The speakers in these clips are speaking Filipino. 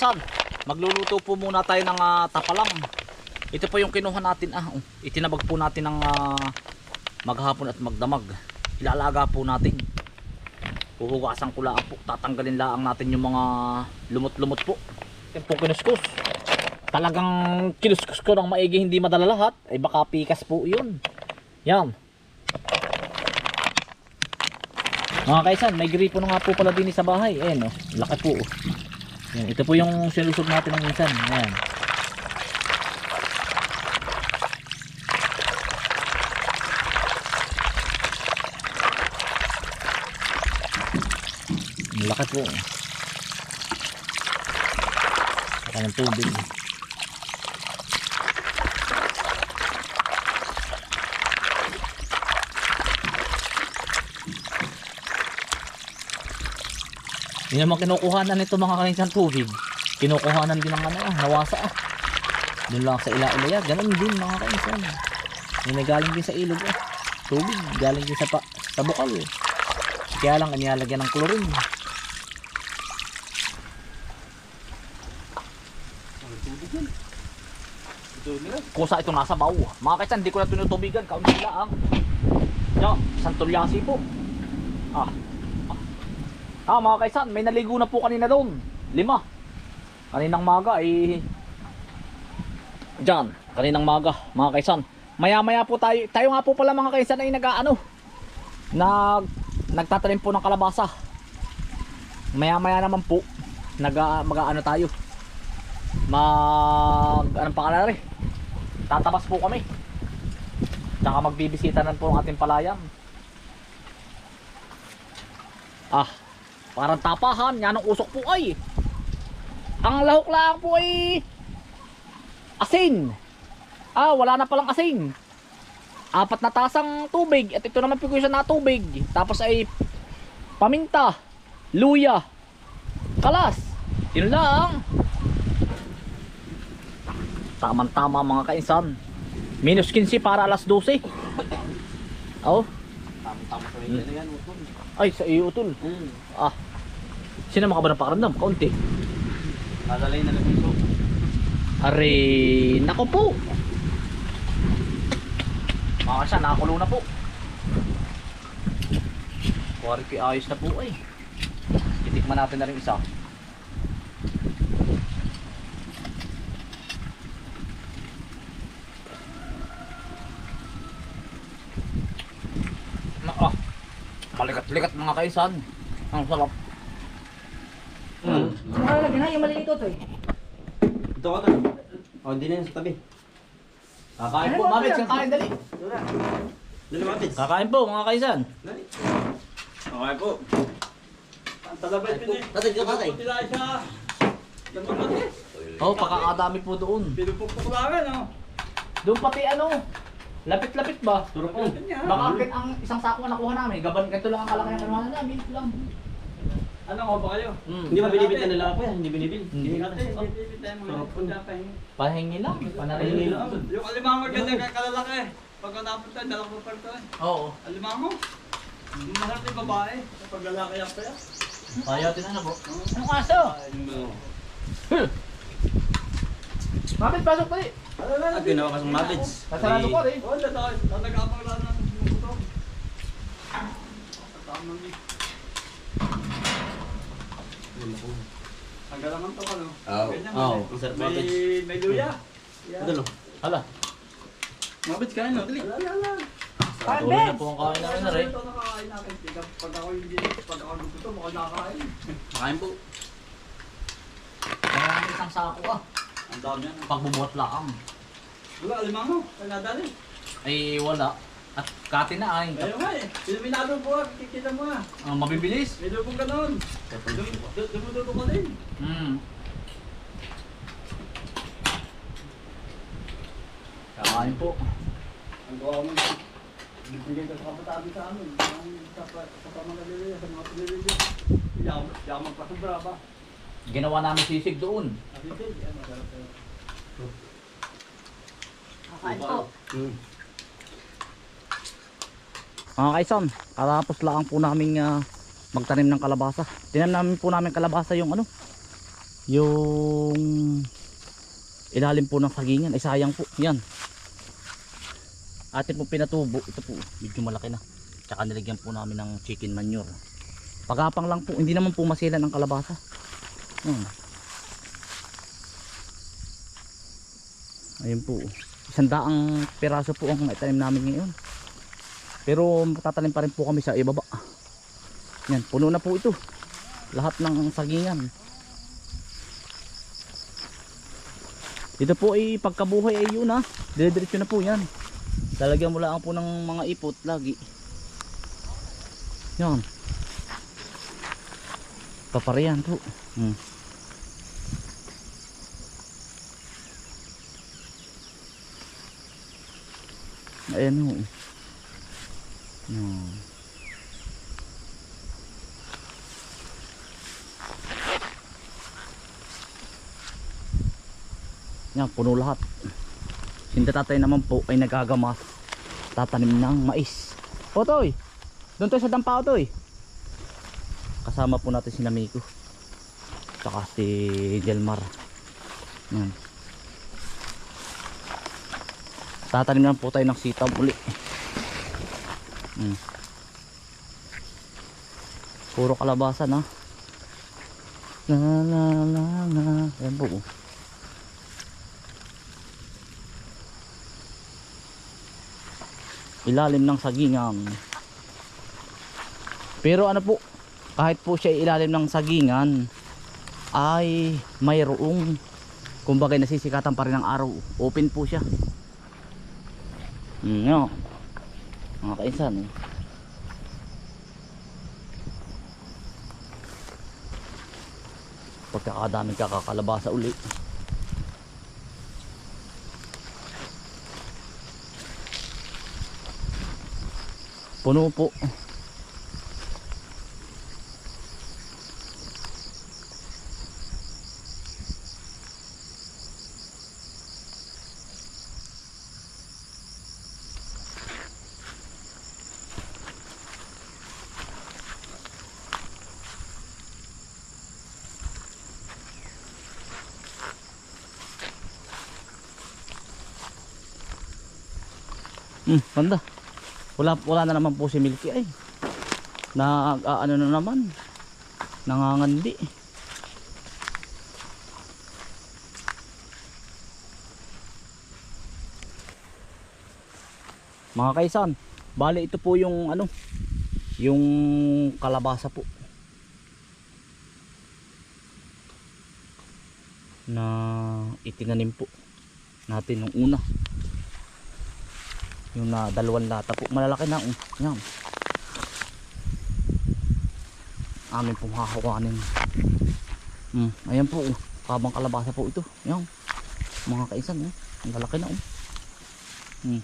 kaisan, magluluto po muna tayo ng ah, tapalang. Ito po yung kinuha natin. Ah, oh, itinabag po natin ng ah, maghapon at magdamag. Ilalaga po natin. Huhugasan ko lang po. Tatanggalin lang natin yung mga lumot-lumot po. Yan po kinuskus. Talagang kinuskus ko ng maigi hindi madala lahat. Ay baka pikas po yun. Yan. Mga kaisan, may gripo na nga po pala din sa bahay. Ayan oh, laki po. oh. Yan, ito po yung sinulusog natin ng minsan. Ang laki po. Laki ng tubig. Hindi naman kinukuhanan nito mga kaninsang tubig. Kinukuhanan din ng ano, ah, nawasa ah. Doon lang sa ila-ilaya. Ganun din mga kainsan. May nagaling din sa ilog ah. Tubig. Galing din sa, pa, sa bukal eh. Kaya lang inilagyan ng chlorine. Kusa ito nasa baw. Mga kaisan, hindi ko na tinutubigan. Kaunti lang. Yo, santulyasi po. Ah. Ah, mga kaisan, may naligo na po kanina doon. Lima. Kaninang maga ay Diyan, kaninang maga, mga kaisan. Maya-maya po tayo, tayo nga po pala mga kaisan ay nag-ano, nag nagtatanim po ng kalabasa. Maya-maya naman po, nag mag-ano tayo. Mag anong pangalan rin? Tatabas po kami. Tsaka magbibisita na po ang ating palayan. Ah, Parang tapahan, yan ang usok po ay. Ang lahok lang po ay asin. Ah, wala na palang asin. Apat na tasang tubig at ito naman po na tubig. Tapos ay paminta, luya, kalas. Yun lang. Tamang-tama mga kainsan. Minus 15 para alas 12. Oh, Tama-tama sa mga yan. Ay sa iyo utol. Hmm. Ah. Sino ba ng pakaramdam? Kaunti. Dadalay na ng piso. Are, nako po. Mga siya, nakakulo na po. Ko ayos na po ay. Titikman natin na rin isa. Na, ah, malikat-likat mga kaisan. Ang sarap. Hmm. Ano lagyan na yung malilito to eh. Ito ka to. O, hindi na yan sa tabi. Kakain po, mamit, kakain dali. Dali mapits. Kakain po mga kaisan. Dali. Okay po. Talabay eh. Tatay ka tatay. Pila siya. Oh, pakakadami po doon. Pinupukpukulangan oh. Doon pati ano, lapit-lapit ba? Turo po. Baka ang, ang isang sako na nakuha namin, gaban ganito lang ang kalaki ng kanuhan namin, ito lang. Ano ko ba kayo? Mm. Hindi ba binibili nila ako yan? Hindi binibili. Hmm. Hindi hindi tayo mga dapahin. Pahingi lang, panaringi lang. Yung alimango ganda ka kalalaki. Pag napunta, dalawang pa parto eh. Oo. Alimango. Masarap yung babae. Pag lalaki ang kaya. Ayaw din ano po. Anong kaso? Mabit, pasok pa eh. Na? Ah, ginawa ka sa mapits. Kasarado ko rin. Oh, lalaki. Nagkapang lang ng buto. Tama ni. Ang galangan to ano? Oo. Ganyan, Oo. may- Ang sarap mapits. may luya. Yeah. Ito no. Hala, Mapits kain no. Dali. Ala, ala. Kain, tuloy na po ang kain namin na rin. Ito nakakain natin. Tika, Pag ako hindi, pag ako gusto, mukhang nakakain. Makain po. Kaya ang isang sako ah. Ang dami yan. Pagbubuhat lang. Wala, alimango. Kaya nadali. Ay wala. At kati na ay. Ayaw nga eh. Piluminado po, kikita mo nga. Ang mabibilis. May lubong ganon. Dumuduto ko din. Hmm. Kakain po. Ang gawa mo. Bibigay ka sa kabataan sa amin. Ang sa pa- sa pamangalilia, sa mga pinililya. Yaman, yaman pa sobra ba? Ginawa namin sisig doon. Nabibig, yan, masarap yan. Kakain po. Hmm. Mga kaison, katapos lang po namin ah, magtanim ng kalabasa. Tinan namin po namin kalabasa yung ano, yung ilalim po ng sagingan ay sayang po. Yan. Atin po pinatubo. Ito po medyo malaki na. Tsaka nilagyan po namin ng chicken manure. Pagapang lang po. Hindi naman po masila ng kalabasa. Yan. ayun po isang daang piraso po ang itanim namin ngayon pero tatanim pa rin po kami sa ibaba yan puno na po ito lahat ng sagingan Ito po ay pagkabuhay ay yun ha. Dire-diretso na po yan. Lalagyan mo lang po ng mga ipot lagi. Yan. Paparihan po. Hmm. Ayan ho. Yan. Yan, puno lahat. Hindi tatay naman po ay nagagamas. Tatanim ng mais. O toy, doon tayo sa dampa o toy. Kasama po natin si Namiko. Tsaka si Delmar. Yan. Tatanim lang po tayo ng sitaw uli. Hmm. Puro kalabasan ha. La la la la. Yan po. oh. ilalim ng sagingan pero ano po kahit po siya ilalim ng sagingan ay mayroong kumbaga nasisikatan pa rin ng araw open po siya mm, yun mga kainsan eh. pagkakadaming kakakalabasa uli. Puno po Hmm, ganda. Wala, wala na naman po si Milky ay. Na ah, ano na naman. Nangangandi. Mga kaisan, bali ito po yung ano, yung kalabasa po. Na itinanim po natin nung una yung na dalawang lata po malalaki na oh. yan amin pong hahawanin hmm, ayan po oh. kabang kalabasa po ito yan mga kaisan oh. ang lalaki na hmm.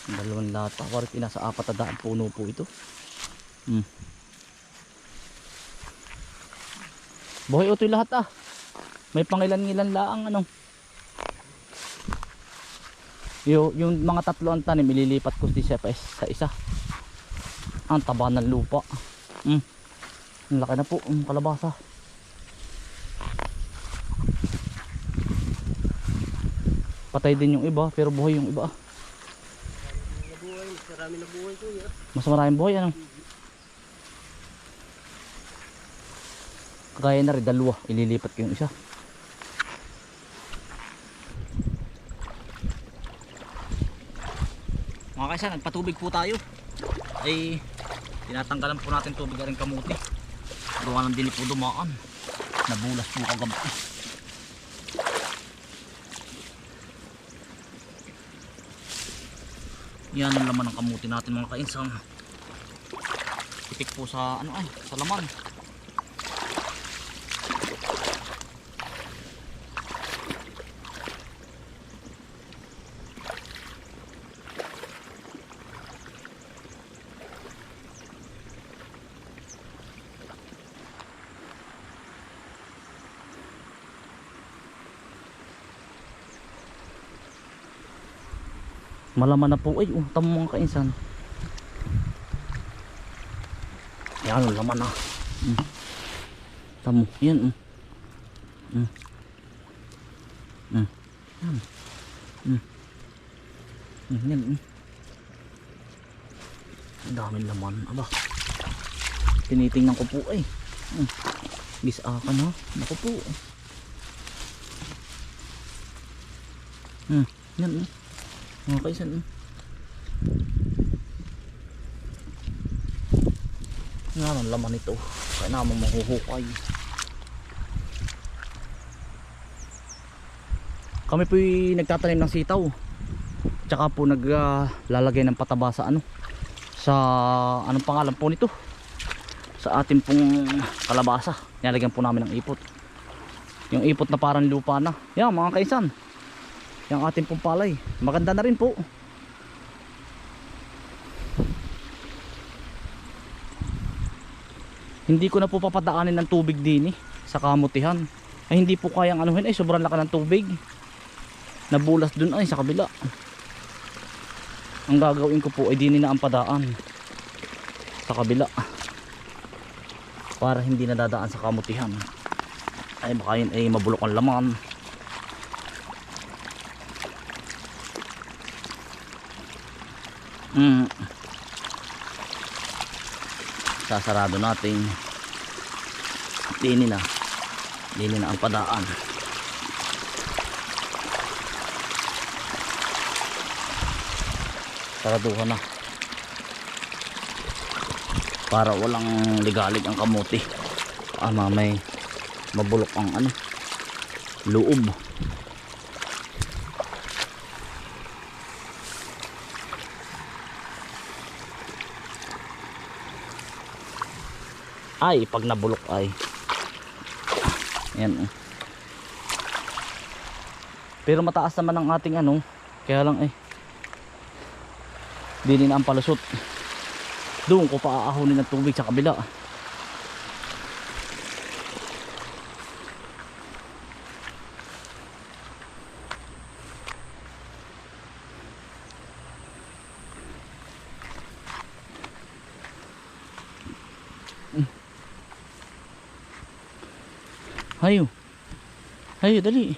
Ang dalawang lata warit nasa apat na daan puno po ito hmm. buhay ito lahat ah may pangilan-ngilan laang ano yung, yung mga tatlo ang tanim ililipat ko di sa sa isa. Ang taba ng lupa. Mm. ang laki na po ang kalabasa. Patay din yung iba pero buhay yung iba. Marami na buhay ko yan. mas maraming buhay ano? Kagaya na rin dalawa. Ililipat ko yung isa kaysa nagpatubig po tayo. Ay tinatanggalan po natin tubig rin kamuti. Gawa ng dili po dumaan. Nabulas po kagabi. Yan ang laman ng kamuti natin mga kainsang itik po sa ano ay sa laman malaman na po ay oh tamo mga kainsan yan ang laman na hmm. Tamo, yan. Mm. Mm. Mm. Mm. Mm. Mm, yan. Mm. Daming laman. Aba. Tinitingnan ko po eh. Mm. Gisaka na. Naku po. Hmm. Yan. Mm. Kaisan. Mm. Nga ang laman ito. Kaya naman mahuhukay. Kami po nagtatanim ng sitaw. Tsaka po naglalagay ng pataba sa ano. Sa anong pangalan po nito? Sa ating pong kalabasa. Nilalagyan po namin ng ipot. Yung ipot na parang lupa na. Yan mga kaisan. Yung ating pong palay. Maganda na rin po. hindi ko na po papadaanin ng tubig din eh, sa kamutihan. Ay hindi po kayang anuhin. Ay sobrang laki ng tubig. Nabulas dun ay sa kabila. Ang gagawin ko po ay dinin na ang padaan. Sa kabila. Para hindi nadadaan sa kamutihan. Ay baka yun ay mabulok ang laman mm. sasarado natin. Dini na. Dini na ang padaan. Saraduhan na. Para walang ligalig ang kamuti. Ah mamay. Mabulok ang ano loob ay pag nabulok ay. Yan oh. pero mataas naman ang ating ano kaya lang eh. Dinin ang palusot. Doon ko pa aahonin ng tubig sa kabila hayo hayo dali.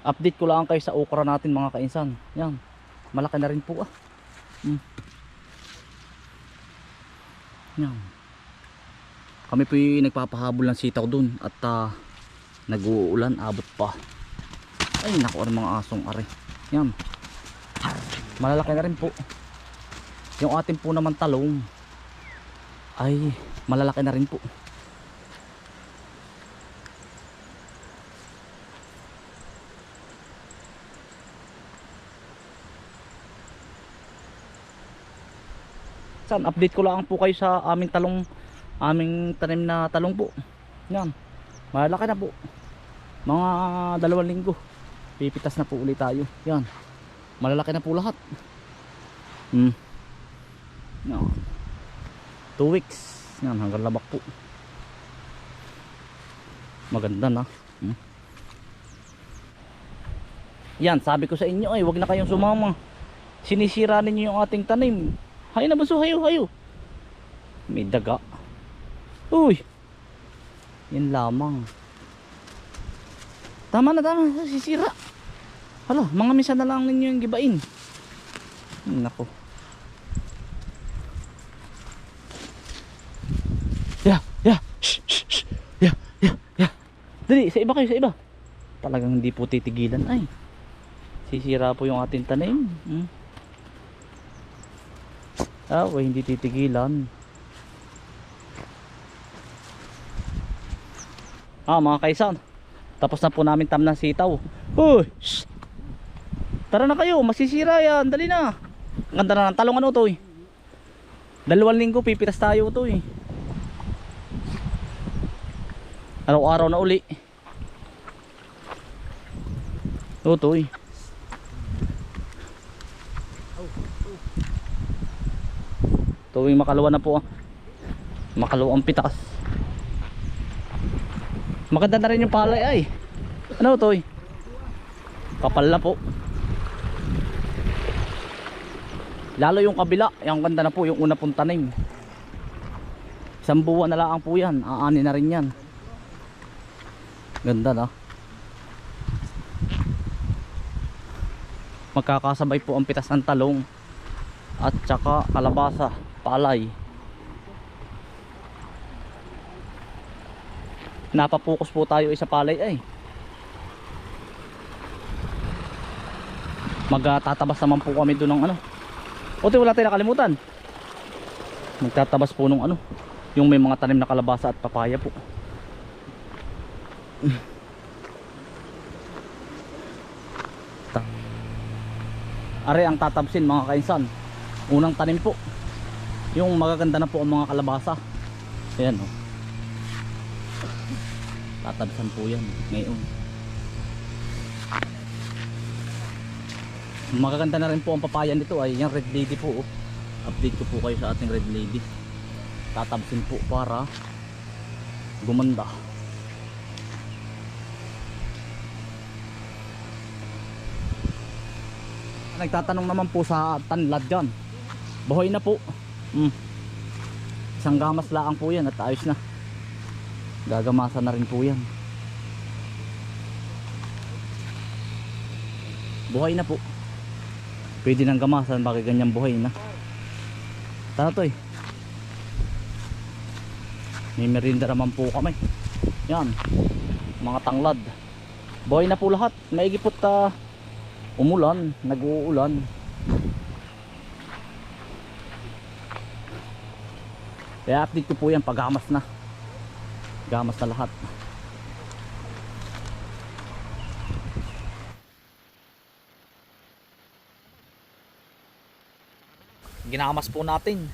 Update ko lang kayo sa okra natin mga kainsan. Yan. Malaki na rin po ah. Hmm. yan. Kami po yung nagpapahabol ng sitaw dun at uh, nag-uulan abot pa. Ay naku ang mga asong are yan. Malalaki na rin po. Yung atin po naman talong. Ay malalaki na rin po San update ko lang po kayo sa aming talong aming tanim na talong po. Yan. Malaki na po. Mga dalawang linggo. Pipitas na po ulit tayo. Yan. Malalaki na po lahat. Hmm. Yan. Two weeks. Yan hanggang labak po. Maganda na. Hmm. Yan, sabi ko sa inyo ay wag na kayong sumama. Sinisira ninyo yung ating tanim. Hayo na baso, hayo, hayo. May daga. Uy. Yan lamang. Tama na, tama. Sisira. Hala, mga misa na lang ninyo yung gibain. Nako. Ya, ya. Shh, shh, shh. Ya, ya, ya. Dali, sa iba kayo, sa iba. Talagang hindi po titigilan. Ay. Sisira po yung ating tanim. Hmm. Ah, well, hindi titigilan. Ah, mga kaisan. Tapos na po namin tam ng sitaw. Uy! shh! Tara na kayo, masisira yan. Dali na. Ang Ganda na ng talong ano to eh. Dalawang linggo pipitas tayo to eh. Araw-araw na uli. Ito to eh. Tuwing makalawa na po ah. Makalawa ang pitas. Maganda na rin yung palay ay. Ano to eh? Kapal na po. Lalo yung kabila, yung ganda na po yung una pong tanim. Isang buwan na lang po yan. Aani na rin yan. Ganda no? Magkakasabay po ang pitas ng talong at saka kalabasa, palay. Napapokus po tayo isa palay ay. Magtatabas naman po kami doon ng ano. O di, wala tayong nakalimutan. Magtatabas po nung ano, yung may mga tanim na kalabasa at papaya po. Are ang tatabsin mga kainsan. Unang tanim po. Yung magaganda na po ang mga kalabasa. Ayan oh. Tatabsan po yan ngayon. Magaganda na rin po ang papaya nito ay yung red lady po. oh. Update ko po kayo sa ating red lady. Tatabsin po para gumanda. Nagtatanong naman po sa tanlad dyan. Buhay na po. Mm. Isang gamas laang po yan at ayos na. Gagamasan na rin po yan. Buhay na po. Pwede nang gamasan bakit ganyan buhay na. Tara to eh. May merinda naman po kami. Yan. Mga tanglad. Buhay na po lahat. Maigipot ta umulan, nag-uulan. Kaya update ko po yan pag gamas na. Gamas na lahat. Ginamas po natin.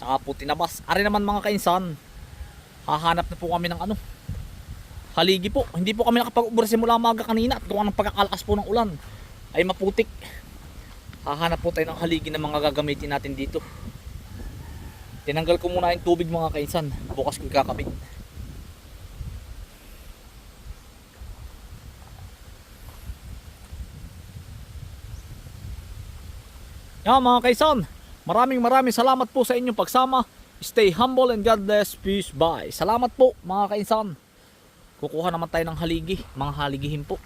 Tsaka po tinabas. Ari naman mga kainsan. Hahanap na po kami ng ano. Haligi po. Hindi po kami nakapag-ubra simula maga kanina at kung anong pagkakalakas po ng ulan ay maputik. Hahanap po tayo ng haligi na mga gagamitin natin dito. Tinanggal ko muna yung tubig mga kainsan. Bukas ko ikakabit. Yan mga kaisan, maraming maraming salamat po sa inyong pagsama. Stay humble and God bless. Peace. Bye. Salamat po mga kaisan. Kukuha naman tayo ng haligi, mga haligihin po.